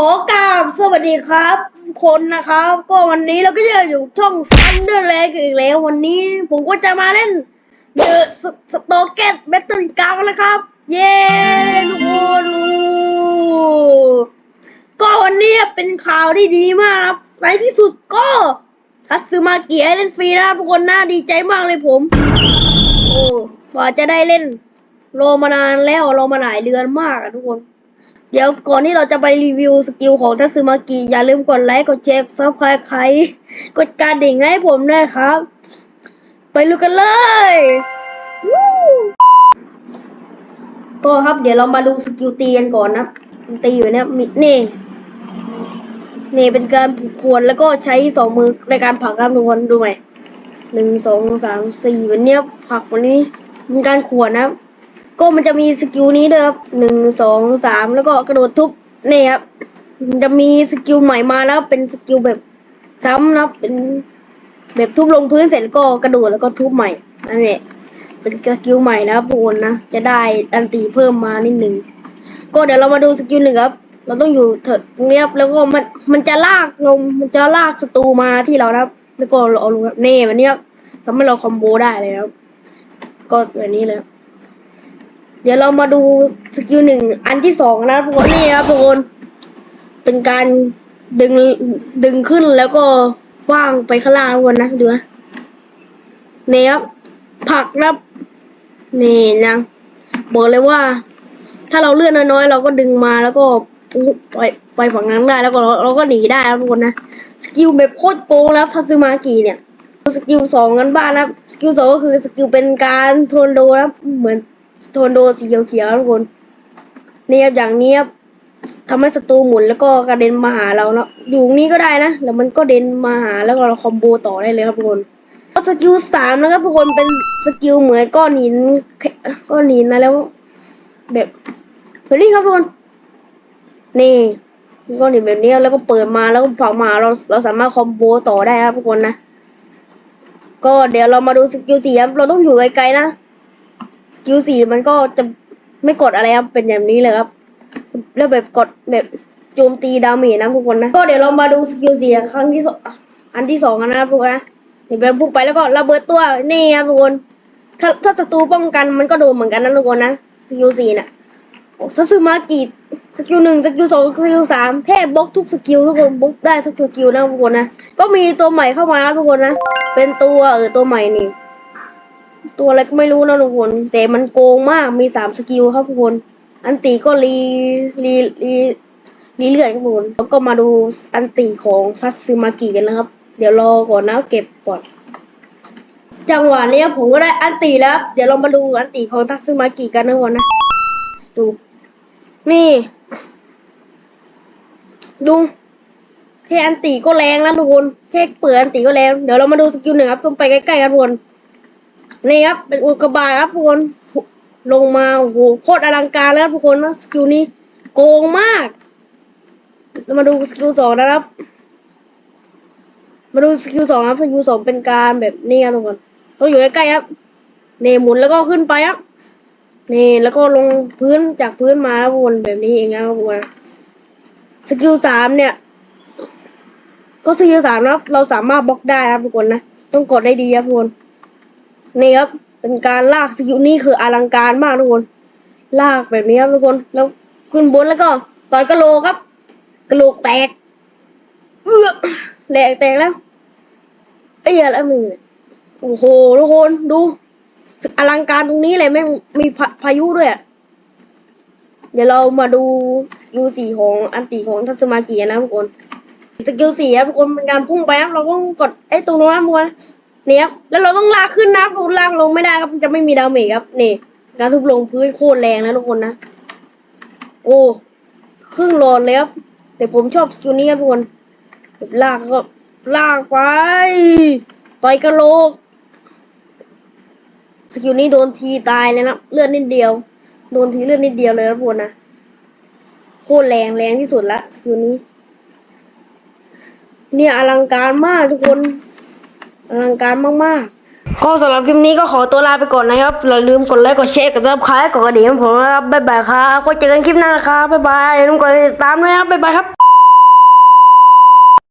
ขอกราบสวัสดีครับทุกคนนะครับ ก็วันนี้เราก็จะอยู่ช่องซันเดอร์แลกอีกแล้ววันนี้ ผมก็จะมาเล่นเดอะสโตเกตแบตเทิลกาวนะครับ เย้ทุกคนก็วันนี้เป็นข่าวที่ดีมาก ในที่สุดก็ทัตสึมาเกิให้เล่นฟรีนะทุกคนน่าดีใจมากเลยผม โอ้กว่าจะได้เล่นรอมานานแล้วรอมาหลายเดือนมากอะทุกคน เดี๋ยวก่อนที่เราจะไปรีวิวสกิลของทัสึมากิอย่าลืมกดไลค์ กดแชร์ซับสไครต์กดการดิ่งให้ผมด้วยครับ ไปลุยกันเลยก็ครับเดี๋ยวเรามาดูสกิลตีกันก่อนนะตีอยู่เนี่ยมีนี่นี่เป็นการผูกพวนแล้วก็ใช้สองมือในการผลักครับทุกคนดูไหมหนึ่งสองสามสี่วันเนี้ยผลักวันนี้เป็นการขวนนะ ก็มันจะมีสกิลนี้ด้วยครับหนึ่งสองสามแล้วก็กระโดดทุบนี่ครับมันจะมีสกิลใหม่มาแล้วเป็นสกิลแบบซ้ำนะครับเป็นแบบทุบลงพื้นเสร็จแล้วก็กระโดดแล้วก็ทุบใหม่นั่นแหละเป็นสกิลใหม่นะครับทุกคนนะจะได้อันตีเพิ่มมานิดหนึ่งก็เดี๋ยวเรามาดูสกิลหนึ่งครับ เราต้องอยู่เถิดตรงนี้ครับแล้วก็มันมันจะลากลงมันจะลากศัตรูมาที่เรานะครับ แล้วก็เราเอาลงครับนี่มันเนี้ยครับทำให้เราคอมโบได้เลยครับก็แบบนี้เลยครับ เดี๋ยวเรามาดูสกิลหนึ่งอันที่สองนะทุกคนนี่ครับทุกคนเป็นการดึงดึงขึ้นแล้วก็ว่างไปข้างล่างทุกคนนะดูนะนี่ครับผักครับนี่นะบอกเลยว่า ถ้าเราเลื่อนน้อยๆเราก็ดึงมาแล้วก็ปล่อยไปฝั่งนั้นได้แล้วก็เราเราก็หนีได้ครับทุกคนนะสกิลแบบโคตรโกงแล้วทัซึมากิเนี่ยสกิลสองกันบ้านนะสกิลสองก็คือสกิลเป็นการโทนโดนะเหมือน ทนโดสีเขียวๆทุกคนเนี่ยครับอย่างนี้ครับทำให้ศัตรูหมุนแล้วก็กระเด็นมาหาเราเนาะอยู่ตรงนี้ก็ได้นะแล้วมันก็เด็นมาหาแล้วก็เราคอมโบต่อได้เลยครับทุกคนก็สกิลสามนะครับทุกคนเป็นสกิลเหมือนก้อนหินก้อนหินนะแล้ว แบบแบบนี้ครับทุกคนนี่ก้อนหินแบบนี้แล้วก็เปิดมาแล้วก็ฝังมาเราเราสามารถคอมโบต่อได้ครับทุกคนนะก็เดี๋ยวเรามาดูสกิลสี่ครับเราต้องอยู่ไกลๆนะ สกิลสี่มันก็จะไม่กดอะไรครับเป็นอย่างนี้เลยครับ แล้วแบบกดแบบโจมตีดาเมจนะทุกคนนะก็เดี๋ยวเรามาดูสกิลสี่ครั้งที่สองอันที่สองกันนะครับทุกคนนะนี่เป็นพุ่งไปแล้วก็ระเบิดตัวนี่ครับทุกคนถ้าถ้าศัตรูป้องกันมันก็โดนเหมือนกันนะทุกคนนะสกิลสี่น่ะโอ้ซัซึมากิสกิลหนึ่งสกิลสองสกิลสามแทบบล็อกทุกสกิลทุกคนบล็อกได้ทุกสกิลนะทุกคนนะก็มีตัวใหม่เข้ามานะทุกคนนะเป็นตัวเออตัวใหม่นี่ ตัวอะไรก็ไม่รู้นะทุกคน แต่มันโกงมากมีสามสกิลครับทุกคน อันตีก็รีรีรีรีเลือดครับทุกคน แล้วก็มาดูอันตีของซัตซึมากิกันนะครับ เดี๋ยวรอก่อนนะเก็บก่อน จังหวะนี้ผมก็ได้อันตีแล้ว เดี๋ยวเรามาดูอันตีของทัตซึมากิกันนะทุกคนนะ ดู นี่ ดูแค่อันตีก็แรงแล้วทุกคน แค่เปิดอันตีก็แรง เดี๋ยวเรามาดูสกิลหนึ่งครับต้องไปใกล้ๆครับทุกคน นี่ครับ เป็นอุกกาบาตครับทุกคนลงมาโอ้โหโคตรอลังการแล้วครับทุกคนนะสกิลนี้โกงมาก มาดูสกิลสองนะครับ มาดูสกิลสองครับสกิลสองเป็นการแบบนี้ครับทุกคนต้องอยู่ใกล้ๆครับเนี่หมุนแล้วก็ขึ้นไปครับนี่แล้วก็ลงพื้นจากพื้นมาแล้ววนแบบนี้เองนะครับทุกคนสกิลสามเนี่ย ก็สกิลสามนะครับเราสามารถบล็อกได้ครับทุกคนนะต้องกดได้ดีครับทุกคน นี่ครับ เป็นการลากสกิลนี่คืออลังการมากทุกคน ลากแบบนี้ครับทุกคน แล้วขึ้นบนแล้วก็ต่อยกระโหลกครับ กระโหลกแตก เอื้อแหลกแตกแล้วไอ้ยอะมึงโอ้โหทุกคนดูอลังการตรงนี้เลยแม่งมีพายุด้วย เดี๋ยวเรามาดูสกิลสี่ของอันติของทัศมากินะทุกคนสกิลสี่ครับทุกคนเป็นการพุ่งไปครับเราต้องกดไอ้ตรงนู้นทุกคน นี่ครับแล้วเราต้องลากขึ้นนะเพราะลากลงไม่ได้ครับจะไม่มีดาเมจครับนี่การทุบลงพื้นโคตรแรงนะทุกคนนะ โอ้ครึ่งหลดเลยครับแต่ผมชอบสกิลนี้ครับทุกคนลากก็ลากไปต่อยกระโหลกสกิลนี้โดนทีตายเลยนะเลือดนิดเดียว โดนทีเลือดนิดเดียวเลยนะทุกคนนะโคตรแรงแรงที่สุดละสกิลนี้ เนี่ยอลังการมากทุกคน อลังการมากๆ ก็สำหรับคลิปนี้ก็ขอตัวลาไปก่อนนะครับอย่าลืมกดไลค์กดแชร์กดซับสไครต์กดกระดิ่งให้ผมนะครับบ๊ายบายครับก็เจอกันคลิปหน้านะครับบ๊ายบายอย่าลืมกดติดตามด้วยนะครับบ๊ายบายครับ